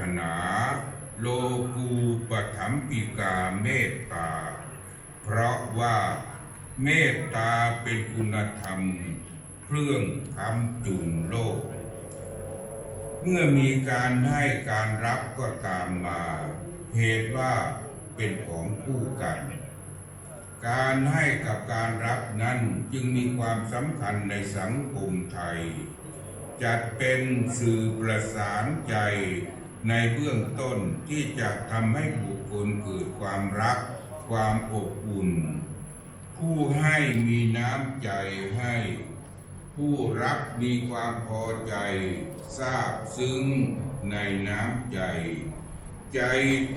ถนา โลกูปถัมปิกาเมตตา เพราะว่าเมตตาเป็นคุณธรรม เครื่องคำจุนโลก เมื่อมีการให้การรับก็ตามมาเหตุว่าเป็นของคู่กัน การให้กับการรับนั้นจึงมีความสำคัญในสังคมไทย จัดเป็นสื่อประสานใจ ในเบื้องต้นที่จะทำให้บุคคลเกิดความรัก ความอบอุ่น ผู้ให้มีน้ำใจให้ ผู้รับมีความพอใจทราบซึ้งในน้ำใจ ใจ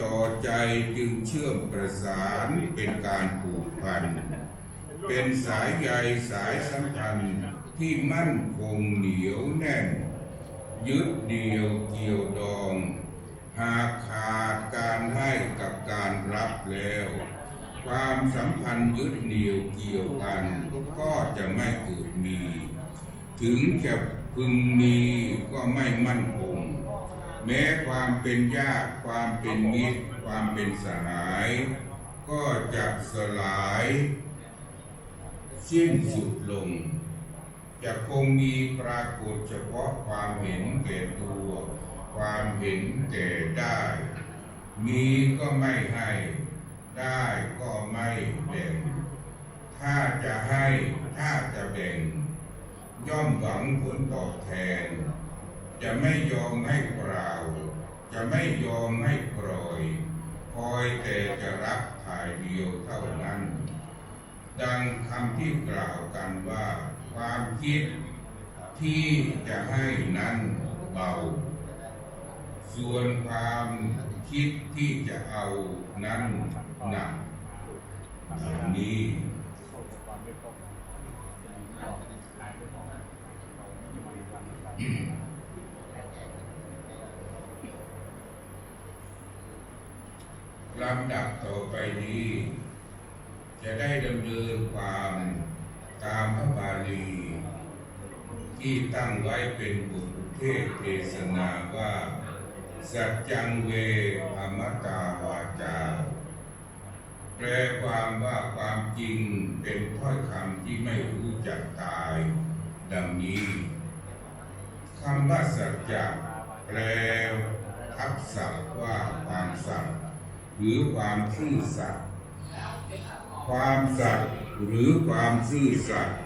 ต่อใจจึงเชื่อมประสานเป็นการผูกพัน เป็นสายใยสายสัมพันธ์ที่มั่นคงเหนียวแน่น ยึดเดียวเกี่ยวดอง หากขาดการให้กับการรับแล้ว ความสัมพันธ์ยึดเหนี่ยวเกี่ยวกัน ก็จะไม่เกิดมี ถึงจะพึงมีก็ไม่มั่นคงแม้ความเป็นญาติความเป็นมิตร ความเป็นสหาย ก็จะสลาย สิ้นสุดลง จะคงมีปรากฏเฉพาะความเห็นแก่ตัว ความเห็นแก่ได้ มีก็ไม่ให้ ได้ก็ไม่แบ่ง ถ้าจะให้ถ้าจะแบ่ง ย่อมหวังผลตอบแทน จะไม่ยอมให้เปล่า จะไม่ยอมให้ปล่อย คอยแต่จะรับถ่ายเดียวเท่านั้น ดังคำที่กล่าวกันว่า ความคิดที่จะให้นั้นเบา ส่วนความคิดที่จะเอานั้นหนักอย่างนี้ลำดับต่อไปนี้ จะได้ดำเนินความ ตามพระบาลี ที่ตั้งไว้เป็นบทเทศเทศนาว่า สัจจังเวอมตาวาจา แปลความว่าความจริงเป็นถ้อยคำที่ไม่รู้จักตาย ดังนี้คำว่าสัจจะแปลทับศัพท์ว่าความสัตย์หรือความซื่อสัตย์ความสัตย์ หรือความซื่อสัตย์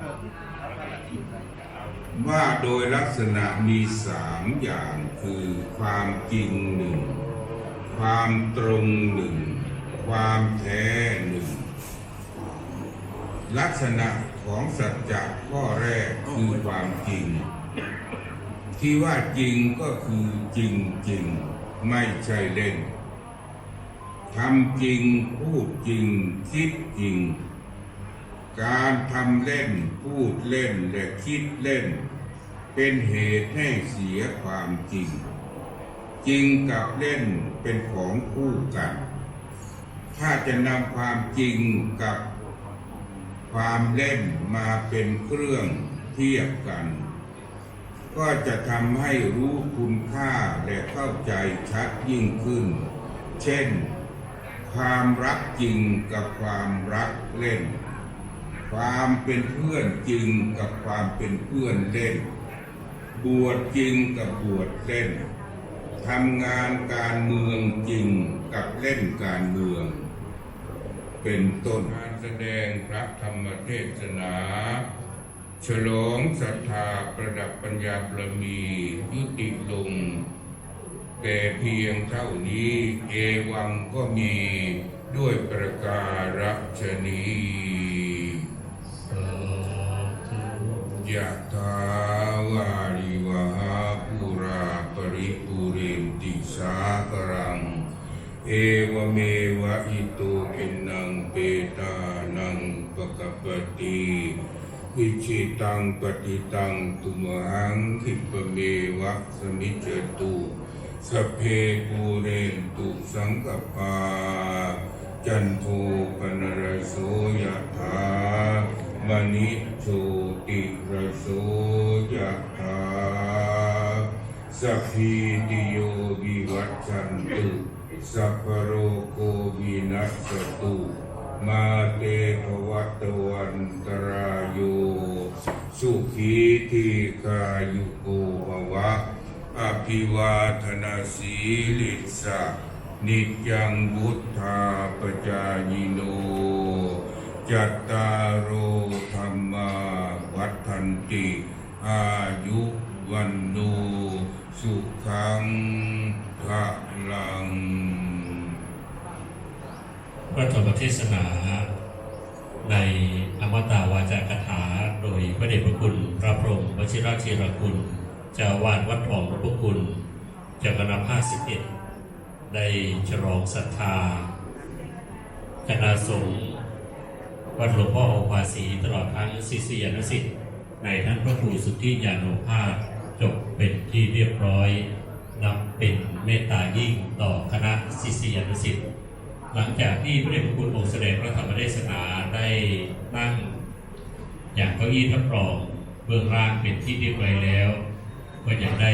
ว่าโดยลักษณะมีสามอย่างคือความจริงหนึ่ง ความตรงหนึ่ง ความแท้หนึ่ง ลักษณะของสัจจะข้อแรกคือความจริง ที่ว่าจริงก็คือจริงจริงไม่ใช่เล่นทำจริงพูดจริงคิดจริง การทำเล่นพูดเล่นและคิดเล่น เป็นเหตุให้เสียความจริง จริงกับเล่นเป็นของคู่กัน ถ้าจะนำความจริงกับความเล่นมาเป็นเครื่องเทียบกัน ก็จะทำให้รู้คุณค่าและเข้าใจชัดยิ่งขึ้น เช่น ความรักจริงกับความรักเล่น ความเป็นเพื่อนจริงกับความเป็นเพื่อนเล่น บวชจริงกับบวชเล่นทำงานการเมืองจริงกับเล่นการเมือง เป็นต้นการแสดงพระธรรมเทศนา ฉลองศรัทธาประดับปัญญาบารมียุติลงแต่เพียงเท่านี้เอวังก็มีด้วยประการฉนี ยะถาวาริวหาปุราปริปุเรนติสากรัง เอวเมวะอิโตปินังเปตานังปะกปปติวิชิตังปฏิตังตุมหังคิปเมวะสมิจตุสเพปูเรนตุสังกปาจันโทปนรสโสยะถา มณิโชติรสโสยะถาสัพพิติโยวิวัชชันตุสัพพะโรโควินัสสตุมาเตภวัตวันตรายโยสุขีทีกายุโกภวะอภิวาทนาสีลิสะนิจจังบุทธาปจายโน จัตตารโอธรรมาวัฏันติ อายุวันโนสุขังพลังพระธรรมเทศนาในอมตาวาจากถาโดยพระเดชพระคุณพระพรหมวชิราชีรคุณเจ้าวาดวัดทองพระคุณเจ้าคณะภาคสิบเอ็ดได้ฉลองศรัทธาคณะสงฆ์ วัดหลวงพ่อโอภาสีตลอดทั้งศิษยานุสิษย์ในท่านพระครูสุทธิยานุภาพจบเป็นที่เรียบร้อยนับเป็นเมตตายิ่งต่อคณะศิษยานุสิษย์หลังจากที่พระเดชพระคุณองค์เสด็จพระธรรมเทศนาได้นั่ง อย่างเก้าอี้ทับรองเบื้องล่างเป็นที่เรียบร้อยแล้ว ก็จะได้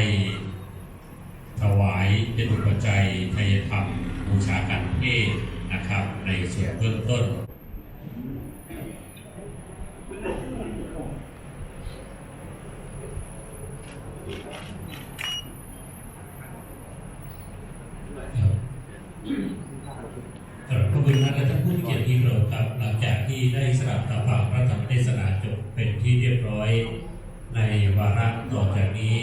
ถวายเป็นอุปจัยทายธรรมบูชาการเทศนะครับ ในส่วนเบื้องต้น ขอบพระ คุณท่านและท่านผู้มีเกียรติที่เคารพครับหลังจากที่ได้สดับรับฟังพระธรรมเทศนาจบเป็นที่เรียบร้อย ในวาระต่อจากนี้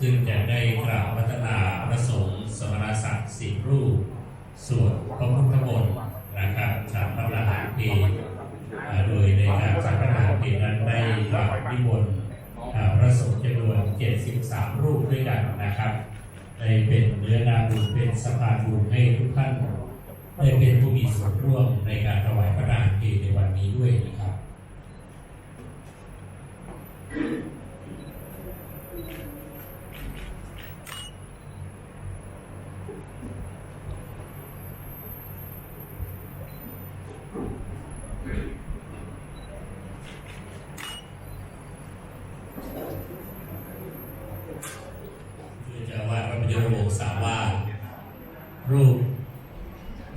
ซึ่งจะได้กราบวัฒนาพระสงฆ์สมณศักดิ์สิบรูปสวดพระพุทธมนต์นะครับจากพระมหาเพลอ่าโดยในการจากพระหาเพลนั้นได้กราบนิมนต์พระสงฆ์จำนวน 73 รูปด้วยกันนะครับได้เป็นเนื้อนาบุญเป็นสะพานบุญให้ทุกท่าน ได้เป็นผู้มีส่วนร่วมในการถวายพระราชเกในวันนี้ด้วยนะครับ คือเจ้าอาวาสพระพุทธรูปสามารถรูป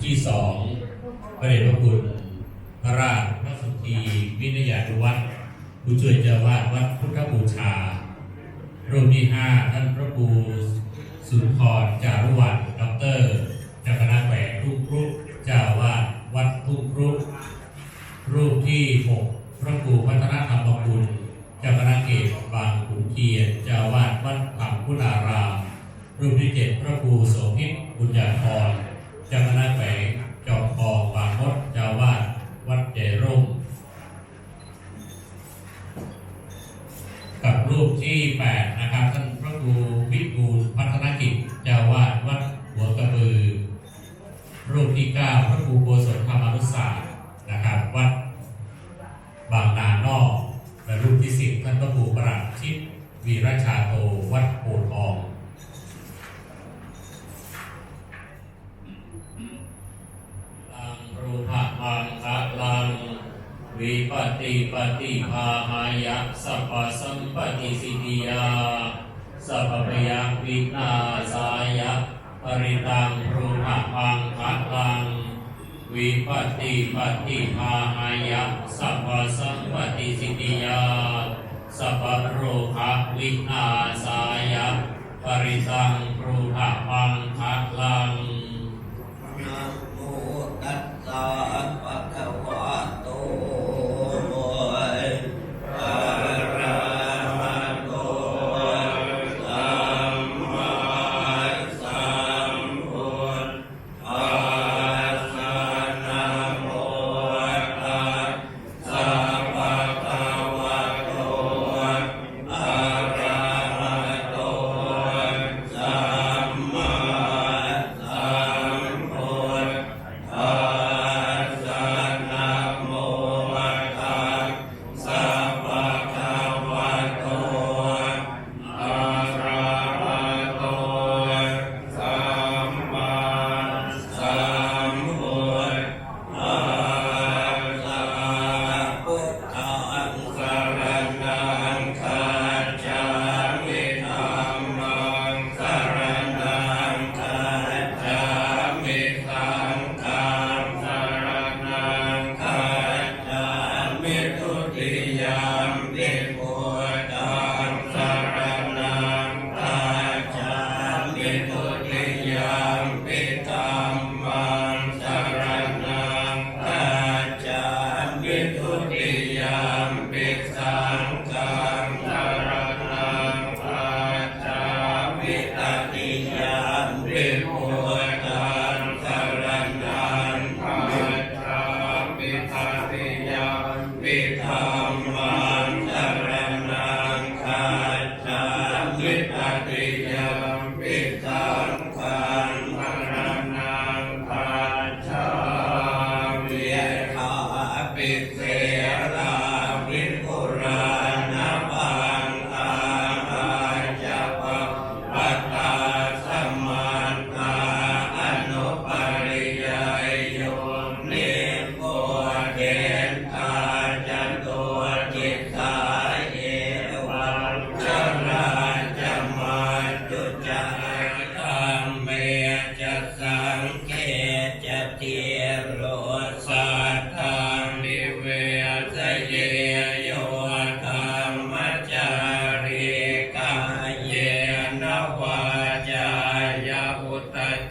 ที่สองพระเดชพระคุณพระราชพระสุธีวิทยานุวัฒน์ ผู้ช่วยเจ้าวาดวัดพุทธบูชารูปที่ห้าท่านพระครูสุนทรจารุวัฒน์ด็อกเตอร์จ้าแหวนทุกรูปเจ้าวาดวัดทุกรูปรูปที่หกพระครูพัฒนธรรมคุณจ้าคณะเกศบางขุนเทียนเจ้าวาดวัดผักคุณารามรูปที่เจ็ดพระครูโสภิตบุญญาธรจ้าคณะแฝง รูปที่แปดนะครับท่านพระครูวิบูลพัฒนกิจเจ้าวาดวัดหัวกระบือ รูปที่เก้าพระครูโกศล ฏิภาหายะสัพพสัมปติสิติยาสัพโรคะวินาสายะปริตังปรูหะปังคัลังนะโมตัสสะ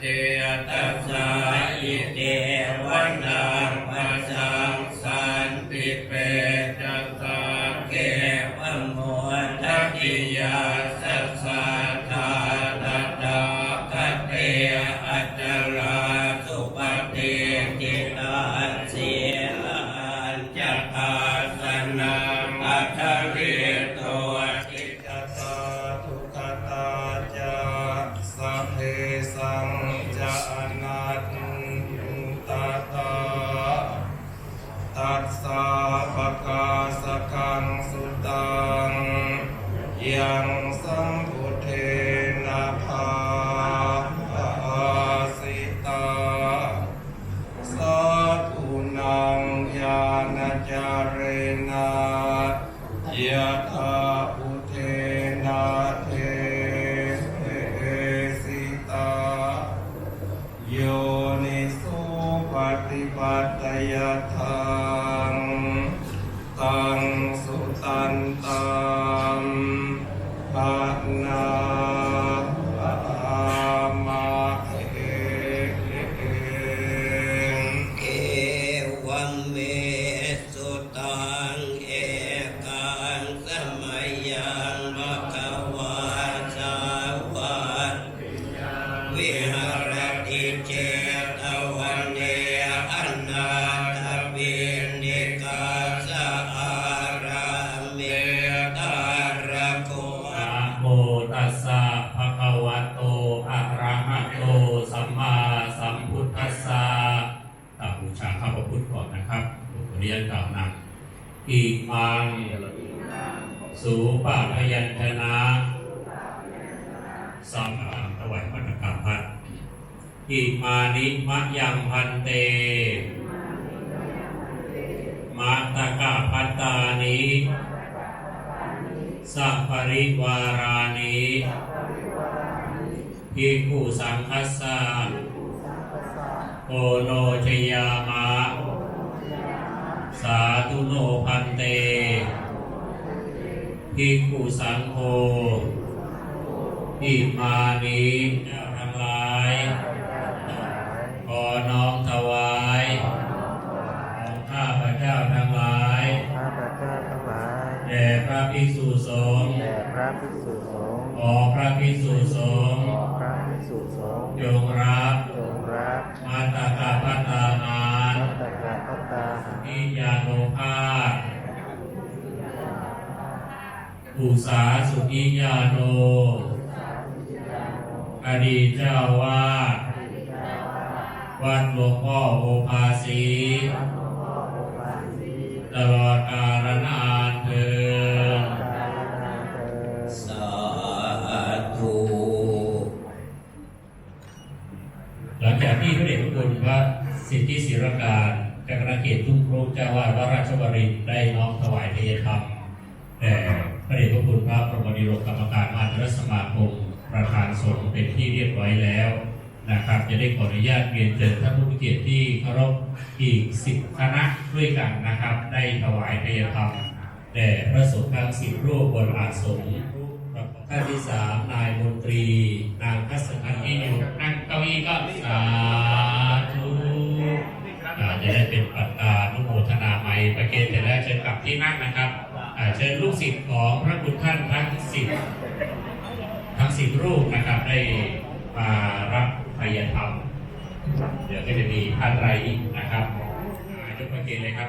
เจตัสสา จาเรนายะถา มัง สูปะพยัญชนะสัมมาถวายพันกรรมพัดอิมานิมะยังพันเต มาตกะพัตตานิสัพปริวารานิภิกขุสังคัสสะโอโนชยามะาธุโนพันเตภิกขุสังโฆอิมานิเจ้าทั้งหลายขอน้อมถวายของข้าพเจ้าทั้งหลายข้าพเจ้าทั้งหลายแด่พระภิกษุสงฆ์แด่พระภิกษุสงฆ์ขอพระภิกษุสงฆ์ขอพระภิกษุสงฆ์จงรับจง รับมาตากาพัตตาหารมัตตกะพัตตาหารนิยาโนภาสอุสาสุกิยาโนอดีตเจ้าวาดวัดหลวงพ่อโอภาสีตลอดกาลนานเทิน จากที่พระเดชพระคุณพระสิทธิศิรการจักรเกตทุ่งครุเจ้าวาดวราชบรินทร์ได้น้อมถวายเทยธรรมแด่พระเดชพระคุณพระพรหมดิโรกรรมการมาเถรสมาคมประธานสงฆ์เป็นที่เรียบร้อยแล้วนะครับจะได้ขออนุญาตเรียนเชิญท่านผู้มีเกียรติที่เคารพอีกสิบคณะด้วยกันนะครับ ได้ถวายเทยธรรมแด่พระสงฆ์ทั้งสิบรูปบนอาสงฆ์ ท่านที่สามนายมนตรี นางทัศนันที่อยู่นั่งเก้าอี้ก็สาธุจะได้เป็นปัตตานุโมทนาใหม่ประเกณฑ์แต่แล้วเชิญกลับที่นั่งนะครับเชิญลูกศิษย์ของพระคุณท่านทั้งสิบทั้งสิบรูปนะครับได้มารับพยธรรม เดี๋ยวก็จะมีท่านไรอีกนะครับอ่ายกประเกณฑ์เลยครับ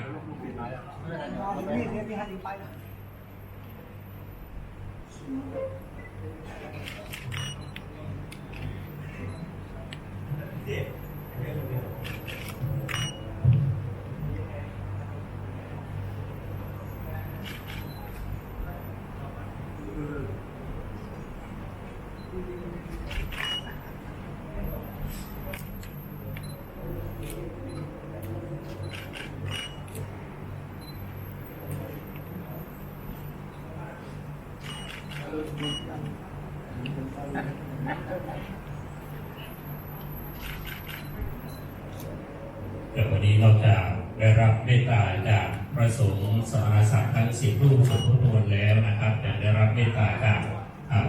เมตตาจากประสงค์สารศักดิ์ทั้งสิบรูปสมบูรณ์แล้วนะครับจงได้รับเมตตาจาก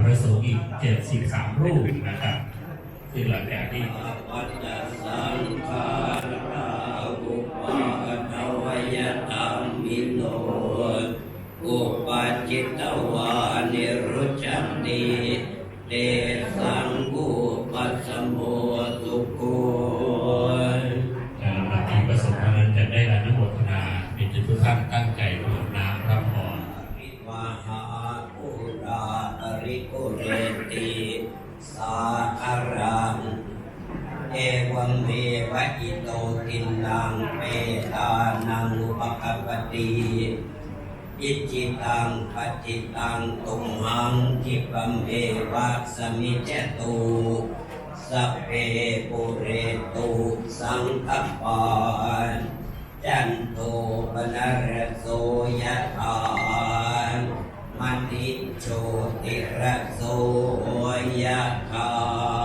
ประสงค์อีกเจ็ดสิบสามรูปนะครับซึ่งหลังจากที่อุปจิตวานิรุจันติเด ทินังเปตานังอุปกปติอิจิตังปจิตังตุมหังคิปัมเอวัสมิเจตุสัพเปปุเรตุสังคปานจันโตปนรโสยะถามณิโชติระโสยะถา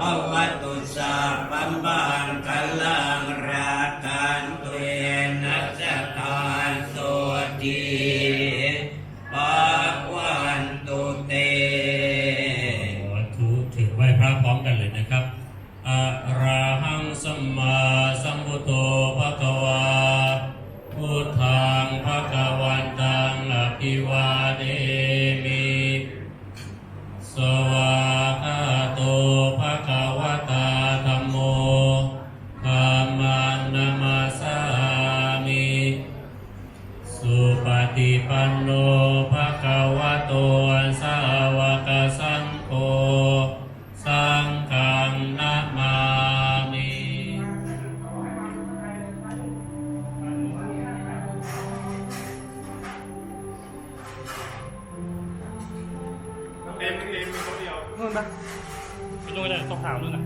ภวัตุสาปัมบา นู่นปะไปนู่นเลยตรงขาวนู่นน่ะ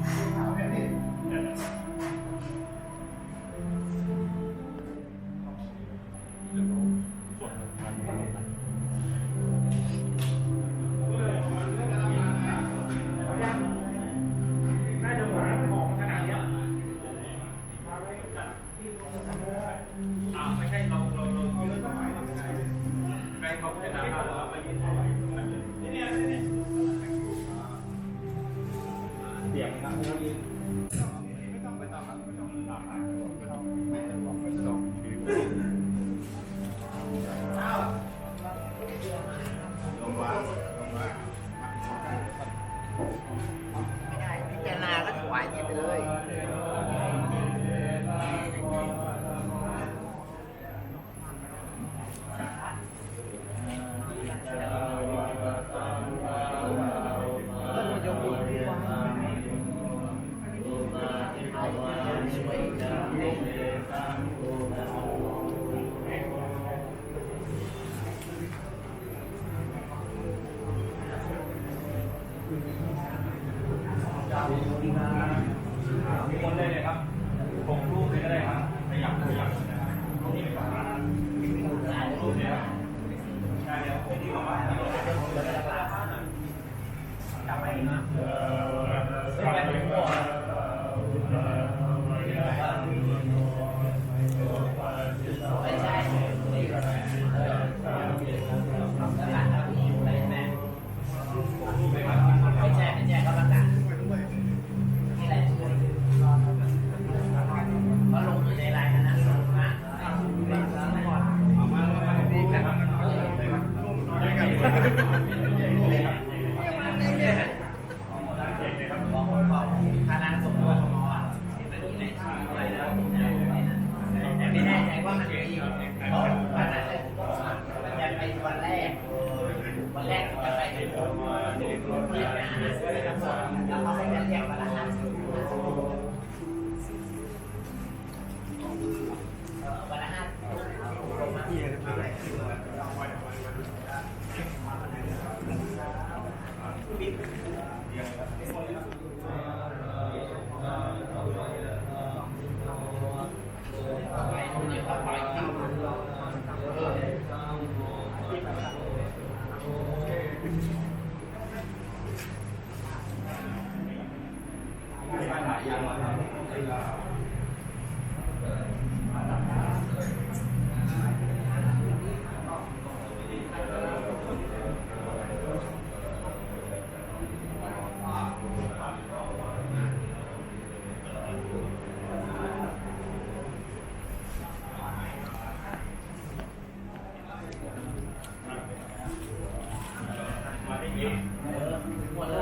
เริ่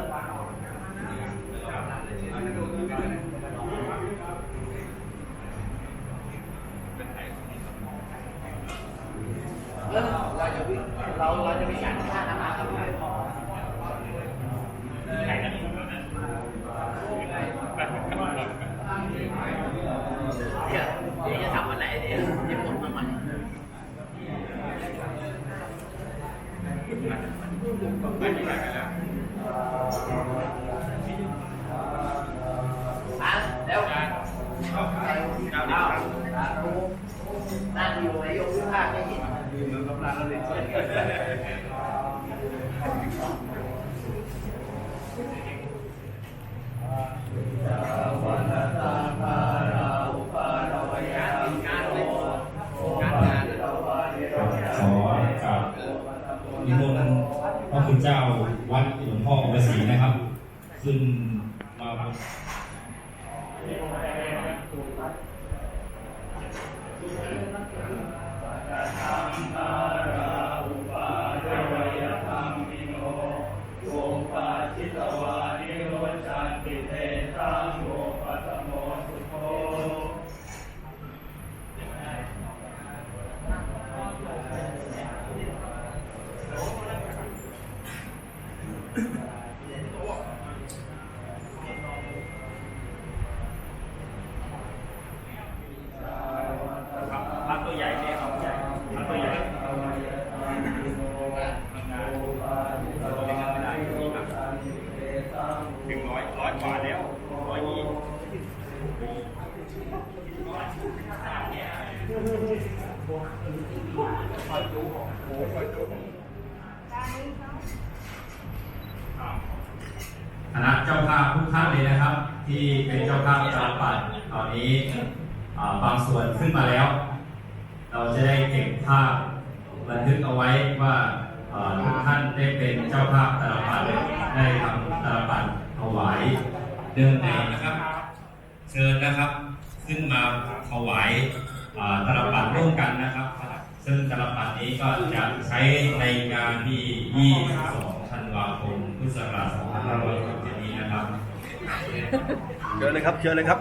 มวางออกนะครับ คณะเจ้าภาพทุกท่านเลยนะครับ ที่เป็นเจ้าภาพจารปัดตอนนี้บางส่วนขึ้นมาแล้ว เราจะได้เก็บภาพบันทึกเอาไว้ว่าทุกท่านได้เป็นเจ้าภาพตาปัดได้ทำตาปัดถวายเดินในนะครับ เชิญนะครับ ขึ้นมาถวาย ตารปัดร่วมกันนะครับ ซึ่งตารปัดนี้ก็จะใช้ในงานที่ 22 ธันวาคม พุทธศักราช2567นี้นะครับเชิญเลยครับเชิญเลยครับ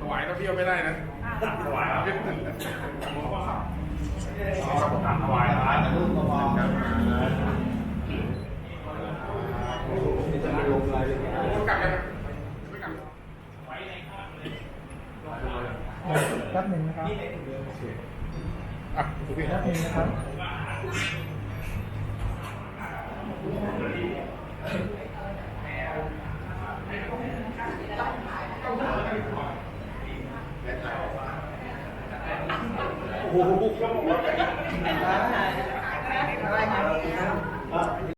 ถวายก็เที่ยวไม่ได้นะถวายครับถวายร้านกลับกันไม่กลั บแป๊บหนึ่งนะครับอะโอเคแป๊บหนึ่งนะครับ